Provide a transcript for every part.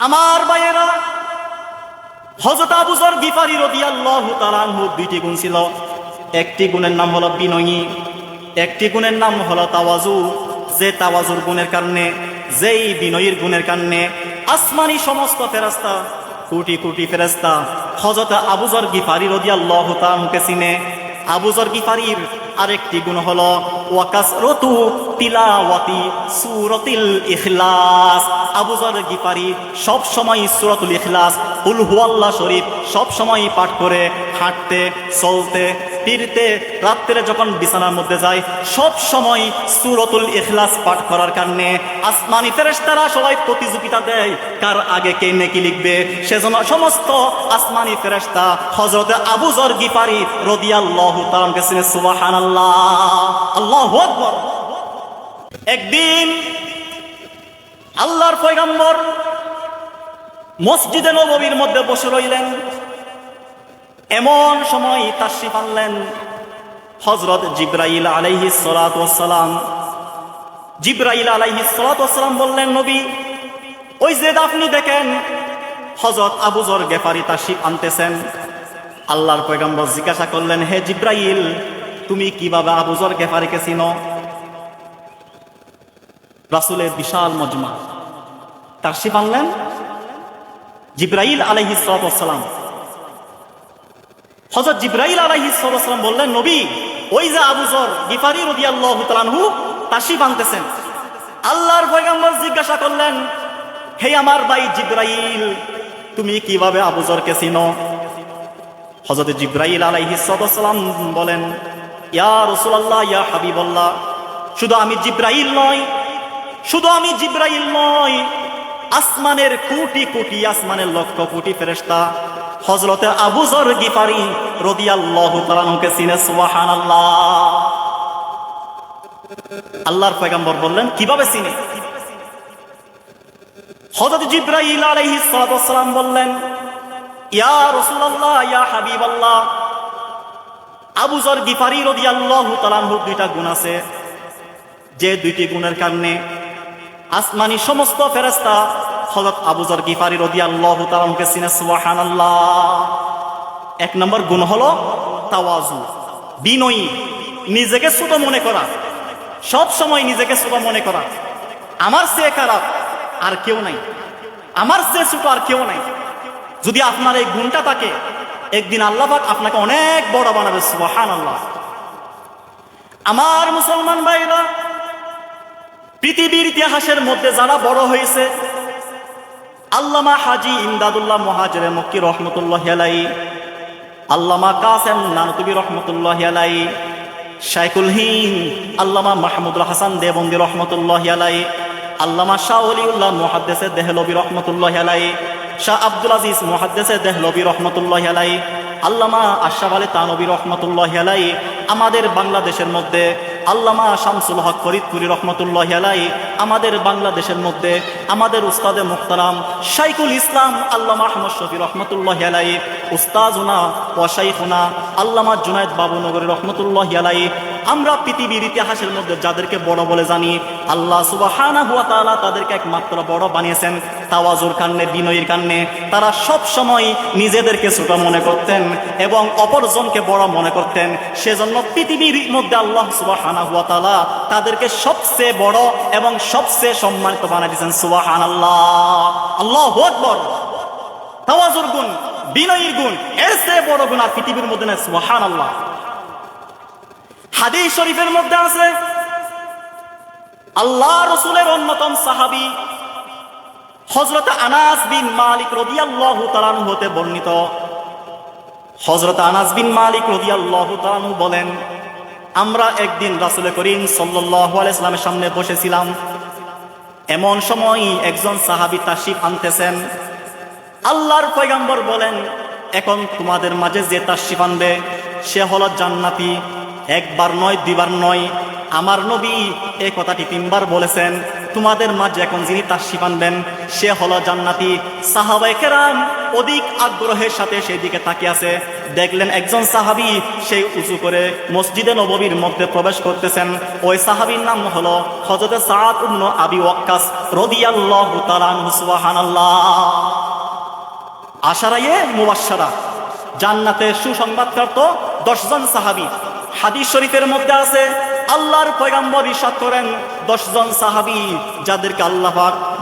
আমার ভাইয়েরা হজরত আবুজর গিফারি রদিয়াল্লাহু তাআলা আনহু দুইটি গুণ ছিল। একটি গুণের নাম হলো বিনয়ী, একটি গুণের নাম হলো তাওয়াজু। যে তাওয়াজুর গুণের কারণে, যেই বিনয়ীর গুণের কারণে আসমানি সমস্ত ফেরাস্তা কোটি কোটি ফেরেস্তা হজরত আবুজর গিফারি রদিয়াল্লাহু তাআলাকে চিনে। আবুজর গিফারির আরেকটি গুণ হলো তিলাওয়াতি সূরাতিল ইখলাস। আবুজর সব সময় সূরাতুল ইখলাস কুল হুয়াল্লাহ শরীফ সব সময় পাঠ করে, হাঁটতে, চলতে, ফিরতে, রাত্রে যখন বিছানার মধ্যে যায়, সব সময় সূরাতুল ইখলাস পাঠ করার কারণে আসমানি ফেরেশতারা সবাই প্রতিযোগিতা দেয়, কার আগে কে নেকি লিখবে। সেজন্য সমস্ত আসমানি ফেরেশতা হযরত আবুজর গিফারি রাদিয়াল্লাহু তাআলা কাছে সুবহানাল্লাহ আল্লাহু আকবার। একদিন আল্লাহর পয়গম্বর মসজিদে নববীর মধ্যে বসে রইলেন। এমন সময় তাশরিফ আনলেন হজরত জিব্রাইল আলাইহি সালাম জিব্রাইল আলাইহি সালাম বললেন, নবী, ওই যে আপনি দেখেন হজরত আবুজর গেফারি তাশরিফ আনতেছেন। আল্লাহর পয়গম্বর জিজ্ঞাসা করলেন, হে জিব্রাইল তুমি কীভাবে আবুজর গেফারিকে চিনো? রাসুলের বিশাল মজমা। তাশরিফ আনলেন জিব্রাইল আলাইহি সালাম হজরত জিব্রাইল আলাইহি সালাম বললেন, নবী, ওই যে আবুজর গিফারি রাদিয়াল্লাহু তাআলাহু তাশরিফ আনতেছেন। আল্লাহর পয়গম্বর জিজ্ঞাসা করলেন, হে আমার ভাই জিব্রাইল, তুমি কীভাবে আবুজরকে চিনো? হজরত জিব্রাইল আলাইহি সালাম বলেন ইয়া ইয়া হাবিবাল্লাহ। শুধু আমি জিব্রাইল নয় শুধু আমি জিব্রাইল নয় আসমানের কোটি কোটি, আসমানের লক্ষ কোটি ফেরেস্তা হজরতে আবুজর গিফারি রদিয়াল্লাহু চিনে আল্লাহর পয়গম্বর বললেন, কীভাবে চিনে? হযরত জিব্রাইল আলাইহিস ওয়াসসালাম বললেন, ইয়া রাসূলুল্লাহ, ইয়া হাবিবাল্লাহ আবুজর গিফারি রাদিয়াল্লাহু তাআলার দুইটা গুণ আছে। যে দুইটি গুণের কারণে আসমানি সমস্ত ফেরেস্তা হজরত আবুজর গিফারি তাআলাকে চিনে, সুবহানাল্লাহ। এক নম্বর গুণ হলো তাওয়াজু, বিনয়ী, নিজেকে ছোট মনে করা, সব সময় নিজেকে ছোট মনে করা। আমার চেয়ে খারাপ আর কেউ নাই, আমার চেয়ে ছোট আর কেউ নাই। যদি আপনার এই গুণটা থাকে একদিন আল্লাহাক আপনাকে অনেক বড় বানাবে, সুবহানাল্লাহ। আমার মুসলমান ভাইরা, পৃথিবীর ইতিহাসের মধ্যে যারা বড় হয়েছে, আল্লামা হাজি ইমদাদুল্লাহ মহাজরে মক্কি রহমতুল্লাহ আলাই আল্লামা কাসেম নানতুবি রহমতুল্লাহ আলাই শাইকুল হিন আল্লামা মাহমুদুল হাসান দেবন্দি রহমতুল্লাহ আলাই আল্লামা শাহ অলিউল্লাহ মহাদ্দেসে দেহলবি রহমতুল্লাহ আলাই শাহ আব্দুল আজিজ মহাদ্দেসে দেহলবি রহমতুল্লাহ আলাই আল্লামা আশরাফ আলী তানবী রহমতুল্লাহ আলাই আমাদের বাংলাদেশের মধ্যে, আল্লামা শামসুল হক ফরিদপুরি রহমতুল্লাহ আলাই আমাদের বাংলাদেশের মধ্যে, আমাদের উস্তাদে মুখতারাম শাইকুল ইসলাম আল্লামা আহমদ শফি রহমতুল্লাহ আলাই উস্তাজুনা ওয়াশাইখুনা আল্লামা জুনায়দ বাবুনগরী রহমতুল্লাহ আলাই আমরা পৃথিবীর ইতিহাসের মধ্যে যাদেরকে বড় বলে জানি, আল্লাহ সুবাহানা হুয়া তাআলা তাদেরকে একমাত্র বড় বানিয়েছেন। তাওয়াজুর কান্নে বিনয়ের কান্নে তারা সব সময় নিজেদেরকে ছোট মনে করতেন এবং অপরজনকে বড় মনে করতেন। সেজন্য পৃথিবীর মধ্যে আল্লাহ সুবাহানা হুয়া তাআলা তাদেরকে সবচেয়ে বড় এবং সবচেয়ে সম্মানিত বানিয়ে দিয়েছেন। সুবাহান আল্লাহ আল্লাহ আকবর। তাওয়াজুর গুণ, বিনয়ীর গুণ, এর চেয়ে বড় গুণ আর পৃথিবীর মধ্যে নেই। সুবাহান আল্লাহ হাদিস শরীফের মধ্যে আছে, আল্লাহ রসুলের অন্যতম সাহাবি হজরত আনাস বিন মালিক রদিয়াল্লাহু তালানু হতে বর্ণিত। হজরত আনাস বিন মালিক রদিয়াল্লাহু তালানু বলেন, আমরা একদিন রাসুল করিম আলাইসলামের সামনে বসেছিলাম। এমন সময় একজন সাহাবি তাশিফ আনতেছেন। আল্লাহর পয়গাম্বর বলেন, এখন তোমাদের মাঝে যে তাশিফ আনবে, সে হলো জান্নাতি। একবার নয়, দুইবার নয়। আমার নবী এই কথাটি তিনবার বলেছেন। তোমাদের মাঝে এখন যিনি তাশরিফ আনবেন, সে হলো জান্নাতি সাহাবায়ে কেরাম। অধিক আগ্রহের সাথে সেই দিকে তাকিয়ে আছে। দেখলেন একজন সাহাবী সেই উঁচু করে মসজিদে নববীর মধ্যে প্রবেশ করতেছেন। ওই সাহাবীর নাম হলো হযরত সাদ আবি ওয়াক্কাস রাদিয়াল্লাহু তাআলা সুবহানাল্লাহ। আশারায়ে মুবাশশারা। জান্নাতে সুসংবাদপ্রাপ্ত দশজন সাহাবী হাদিস শরীফের মধ্যে আছে, আল্লাহর পয়গাম্বর ইসাদ করেন দশজন সাহাবি যাদেরকে আল্লাহ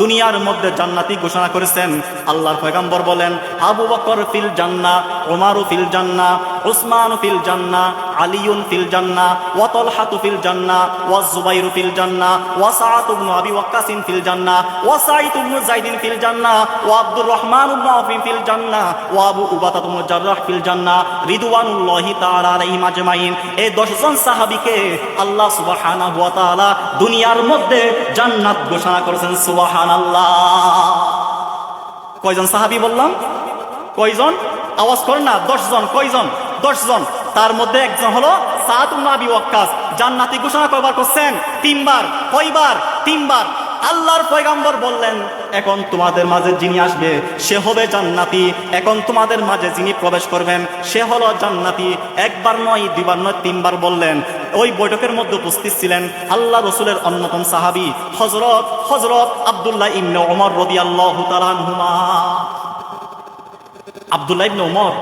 দুনিয়ার মধ্যে জান্নাতি ঘোষণা করেছেন। আল্লাহর পয়গাম্বর বলেন, আবু বকর ফিল জান্না ওমারু ফিল জান্নাহ উসমান ফিল জান্নাহ আলিউন ফিল জান্নাহ ওয়া তালহাতু ফিল জান্নাহ ওয়া জুবাইরু ফিল জান্নাহ ওয়া সাআদ ইবনু আবি ওয়াক্কাসিন ফিল জান্নাহ ওয়া সাঈদ ইবনু যায়দিন ফিল জান্নাহ ওয়া আব্দুর রহমান ইবনু আফিন ফিল জান্নাহ ওয়া আবু উবাদা ইবনু জাররাহ ফিল জান্নাহ রিদওয়ানুল্লাহি তাআলা আলাইহিম আজমাইন। এই 10 জন সাহাবীকে আল্লাহ সুবহানাহু ওয়া তাআলা দুনিয়ার মধ্যে জান্নাত ঘোষণা করেছেন, সুবহানাল্লাহ। কয়জন সাহাবী বললাম? কয়জন? আওয়াজ করেন না দশ জন কয়জন? দশ জন তার মধ্যে একজন হলো ওয়াক্কাস। জান্নাতি ঘোষণা করবার করছেন? তিনবার। কয়বার? তিনবার। আল্লাহর পয়গাম্বর বললেন, এখন তোমাদের মাঝে যিনি আসবে, সে হবে জান্নাতি। এখন তোমাদের মাঝে যিনি প্রবেশ করবেন, সে হলো জান্নাতি। একবার নয় দুবার নয়, তিনবার বললেন। ওই বৈঠকের মধ্যে উপস্থিত ছিলেন আল্লাহ রসুলের অন্যতম সাহাবি হজরত হজরত আব্দুল্লাহ ইবনে ওমর তাআলা আনহুমা। আব্দুল্লাহ ইবনে ওমর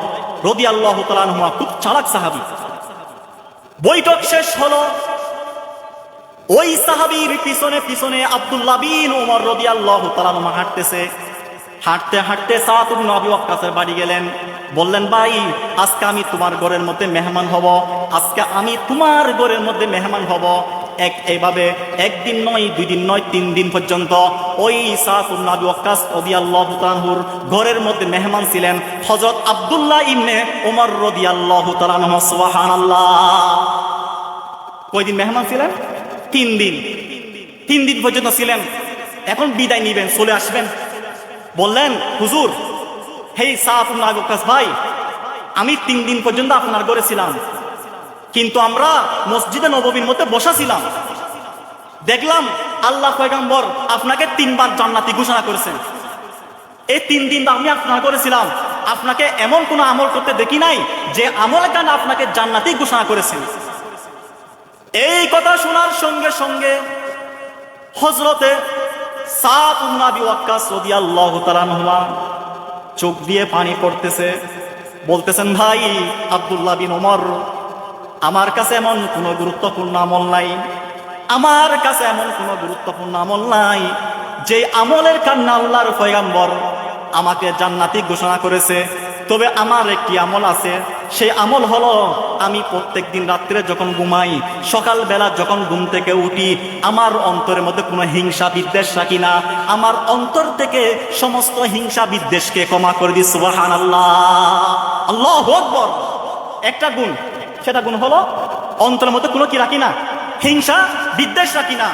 রদিয়াল্লাহু তাআলা আনহুমা, খুব চালাক সাহাবী। বৈঠক শেষ হলো। ওই সাহাবীর পিছনে পিছনে আব্দুল্লাহ বিন ওমর রদিয়াল্লাহু তাআলা আনহু হাঁটতেছে। হাঁটতে হাঁটতে সাত নবী ওয়াক্কাসের বাড়ি গেলেন। বললেন, ভাই, আজকে আমি তোমার ঘরের মধ্যে মেহমান হব। আজকে আমি তোমার ঘরের মধ্যে মেহমান হব। এক এইভাবে একদিন নয় দুই দিন নয় তিন দিন পর্যন্ত ওই সাফুল নাবি ওয়াক্কাস রদিয়াল্লাহু তাআলাহুর ঘরের মধ্যে মেহমান ছিলেন হযরত আব্দুল্লাহ ইবনে ওমর রদিয়াল্লাহু তাআলা সুবহানাল্লাহ। কয়দিন মেহমান ছিলেন? তিন দিন তিন দিন পর্যন্ত ছিলেন। এখন বিদায় নিবেন, চলে আসবেন। বললেন, হুজুর, হেই সাফ নাগকাস ভাই, আমি তিন দিন পর্যন্ত আপনার ঘরে ছিলাম। কিন্তু আমরা মসজিদে নববীর মধ্যে বসা ছিলাম দেখলাম আল্লাহ পয়গাম্বর আপনাকে তিনবার জান্নাতি ঘোষণা করেছেন। এই তিন দিন আমি আপনার করেছিলাম। আপনাকে এমন কোনো আমল করতে দেখি নাই যে আমল কেন আপনাকে জান্নাতি ঘোষণা করেছেন। এই কথা শোনার সঙ্গে সঙ্গে হজরতে উন্নাবি চোখ দিয়ে পানি পড়তেছে। বলতেছেন, ভাই আব্দুল্লাহ বিন ওমর আমার কাছে এমন কোনো গুরুত্বপূর্ণ আমল নাই। আমার কাছে এমন কোনো গুরুত্বপূর্ণ আমল নাই, যে আমলের কান্না আল্লাহর পয়গাম্বর আমাকে জান্নাতি ঘোষণা করেছে। তবে আমার একটি আমল আছে, সেই আমল হলো, আমি প্রত্যেক দিন রাত্রে যখন ঘুমাই, সকালবেলা যখন ঘুম থেকে উঠি, আমার অন্তরের মধ্যে কোনো হিংসা বিদ্বেষ রাখি না। আমার অন্তর থেকে সমস্ত হিংসা বিদ্বেষকে ক্ষমা করে দিই সুবাহান আল্লাহ আল্লাহ একটা গুণ সেটা গুণ হলো অন্তরের মধ্যে কোনো কি রাখি না, হিংসা, বিদ্বেষ রাখি না।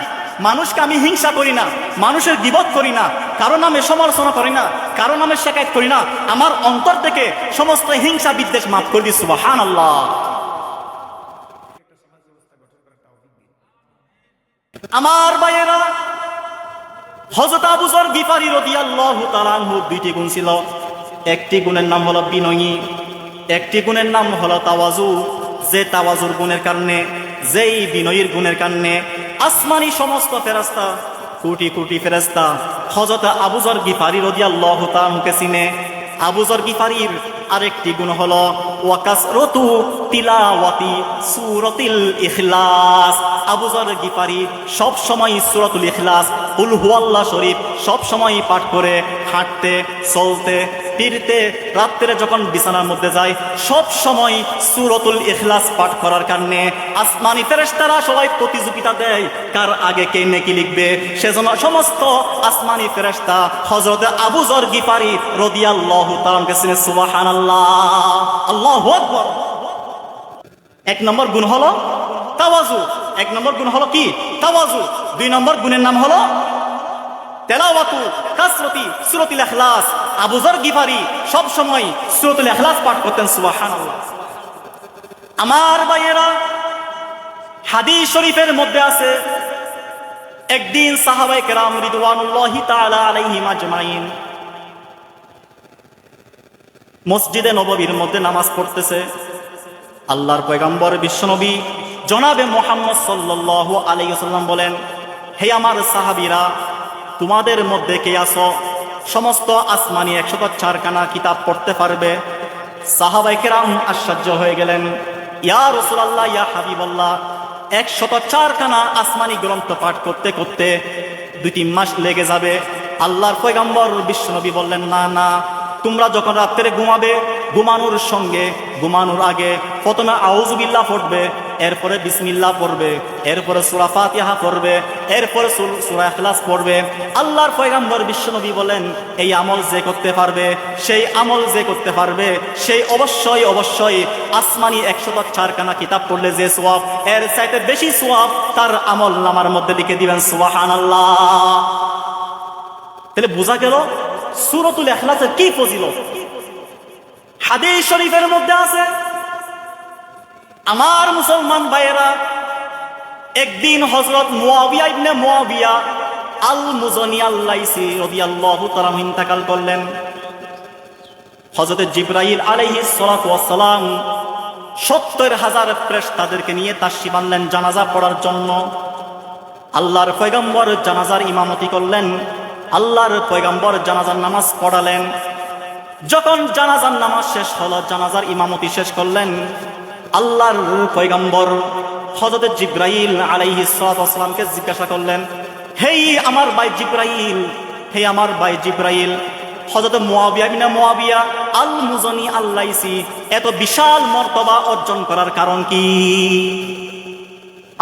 মানুষকে আমি হিংসা করি না, মানুষের বিপদ করি না, কারও নামে সমালোচনা করি না, কারও নামে শেখায়ত করি না, আমার অন্তর থেকে সমস্ত হিংসা, বিদ্বেষ মাফ করে দিচ্ছি হান আল্লাহ আমার ভাইয়েরা হজরত আবুজর গিফারি রদিয়াল্লাহু তাআলা আনহু দুইটি গুণ ছিল। একটি গুণের নাম হলো বিনয়ী, একটি গুণের নাম হলো তাওয়াজু। যে তাওয়াজুর গুণের কারণে, যেই বিনয়ীর গুণের কারণে আসমানি সমস্ত ফেরাস্তা কোটি কোটি ফেরাস্তা হজরত আবুজর গিফারি রদিয়াল্লাহু তাআলাকে চিনে। আবুজর গিফারির আরেকটি গুণ হল ওয়াকাস রতু তিলাওয়াতি সুরতিল ইখলাস। আবুজর গিফারি সব সময় সুরতুল ইখলাস উল হুয়াল্লাহ শরীফ সব সময় পাঠ করে হাঁটতে, চলতে, ফিরতে, রাত্রে যখন বিছানার মধ্যে যায়, সব সময় সুরতুল ইখলাস পাঠ করার কারণে আসমানি ফেরেশতারা সবাই প্রতিযোগিতা দেয় কার আগে কে নেকি লিখবে। সেজন্য সমস্ত আসমানি ফেরেশতা হযরত আবু জর গিফারি রাদিয়াল্লাহু তাআলা কাছে সুবহানাল্লাহ, আল্লাহু আকবার। এক নম্বর গুণ হলো তাওয়াজু। এক নম্বর গুণ হলো কি? তাওয়াজু। দুই নম্বর গুণের নাম হলো তেলাওয়াতু, কাসরতি, সুরতুল ইখলাস আবু যর গিফারি সব সময় সুরতুল ইখলাস পাঠ করতেন, সুবহানাল্লাহ। আমার ভাইয়েরা, হাদিস শরীফের মধ্যে আছে, একদিন সাহাবাই কেরাম রিদওয়ানুল্লাহি তাআলা আলাইহিম আজমাইন মসজিদে নববীর মধ্যে নামাজ পড়তেছে। আল্লাহর পয়গম্বর বিশ্বনবী জনাবে মোহাম্মদ সাল্লাল্লাহু আলাইহি ওয়াসাল্লাম বলেন, হে আমার সাহাবিরা, তোমাদের মধ্যে কে আসো সমস্ত আসমানি একশত চারখানা কিতাব পড়তে পারবে। সাহাবাই কেরাম আশ্চর্য হয়ে গেলেন, ইয়া রসুলাল্লাহ, ইয়া হাবিবাল্লাহ একশত চারখানা আসমানি গ্রন্থ পাঠ করতে করতে দুই তিন মাস লেগে যাবে। আল্লাহর পয়গম্বর বিশ্বনবী বললেন, না না, তোমরা যখন রাত্রে ঘুমাবে, ঘুমানোর সঙ্গে, ঘুমানোর আগে প্রথমে আউজুবিল্লাহ পড়বে, এরপরে বিসমিল্লাহ পড়বে, এরপরে সুরা ফাতিহা পড়বে, এরপরে সুর- ইখলাস পড়বে। আল্লাহর পয়গাম্বর বিশ্বনবী বলেন, এই আমল যে করতে পারবে, সেই আমল যে করতে পারবে, সেই অবশ্যই অবশ্যই আসমানি একশত চারখানা কিতাব পড়লে যে সোয়াব এর চাইতে বেশি সোয়াব তার আমল নামার মধ্যে লিখে দিবেন সুবাহান আল্লাহ তাহলে বোঝা গেল সুরতুল এখলাসের কি ফজিলত? হাদিস শরীফের মধ্যে আছে আমার মুসলমান ভাইয়েরা, একদিন হজরত মুয়াবিয়া ইবনে মুয়াবিয়া আল মুজনি আল্লাইসি রাদিয়াল্লাহু তাআলা ইন্তেকাল করলেন। হজরত জিব্রাইল আলাইহিস সালাতু সালাম সত্তর হাজার প্রেস তাদেরকে নিয়ে তাশরিফ আনলেন জানাজা পড়ার জন্য। আল্লাহর পয়গম্বর জানাজার ইমামতি করলেন, আল্লাহর পয়গম্বর জানাজার নামাজ পড়ালেন। যখন জানাজার নামাজ শেষ হলো, জানাজার ইমামতি শেষ করলেন। আল্লাহর পয়গম্বর হজরত জিব্রাইল আলাইহি সালামকে জিজ্ঞাসা করলেন, হেই আমার ভাই জিব্রাইল, হে আমার ভাই জিব্রাইল হজরত মুয়াবিয়া বিনা মুয়াবিয়া আল মুজনি আল্লাইসি, এত বিশাল মর্তবা অর্জন করার কারণ কি?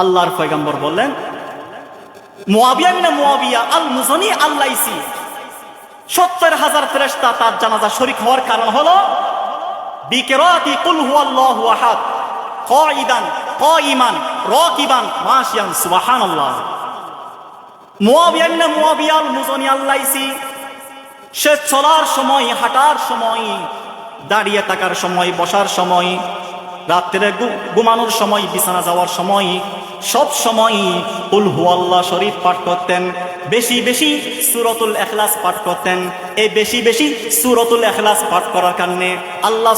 আল্লাহর পয়গম্বর বললেন, মুয়াবিয়া মিনা মুয়াবিয়া আল মুজনি আল্লাইসি, সত্তর হাজার ফেরেশতা তার জানাজা শরীক হওয়ার কারণ হলো, বিকেরাতি কুল হুয়াল্লাহু আহাদ কাইদান কাইমান রাকিবান, মাশিয়ান, সুবহানাল্লাহ। মুয়াবিয়া মিনা মুয়াবিয়া আল মুজনি আল্লাইসি সে চলার সময়, হাঁটার সময়, দাঁড়িয়ে থাকার সময়, বসার সময়, রাত্রে ঘুমানোর সময়, বিছানা যাওয়ার সময়, সব সময় উল হুয়াল্লাহ শরীফ পাঠ করতেন, বেশি বেশি সুরতুল এখলাস পাঠ করতেন এই বেশি বেশি সুরতুল এখলাস পাঠ করার কারণে আল্লাহ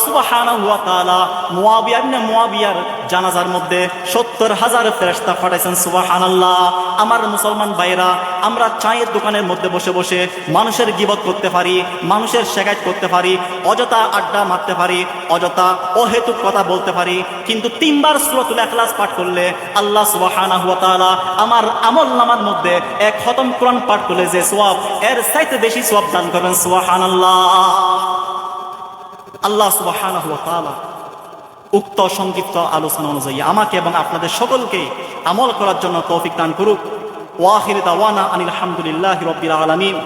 মুয়াবিয়ার জানাজার মধ্যে সত্তর হাজার ফেরেশতা পাঠাইছেন সুবহানাল্লাহ। আমার মুসলমান ভাইরা আমরা চায়ের দোকানের মধ্যে বসে বসে মানুষের গিবত করতে পারি, মানুষের শেখায়ত করতে পারি, অযথা আড্ডা মারতে পারি, অযথা অহেতুক কথা বলতে পারি, কিন্তু তিনবার সুরতুল এখলাস পাঠ করলে আল্লাহ সুবহানাহু ওয়া তাআলা আমার আমল নামার মধ্যে এক খতম কোরআন পাঠ করলে যে সোয়াব এর চাইতে বেশি সোয়াব দান করবেন সুবাহান আল্লাহ আল্লাহ সুবাহান উক্ত সংক্ষিপ্ত আলোচনা অনুযায়ী আমাকে এবং আপনাদের সকলকে আমল করার জন্য তৌফিক দান করুক। ওয়াহির দাওয়ানা আনিল আলহামদুলিল্লাহ রবিল আলামিন।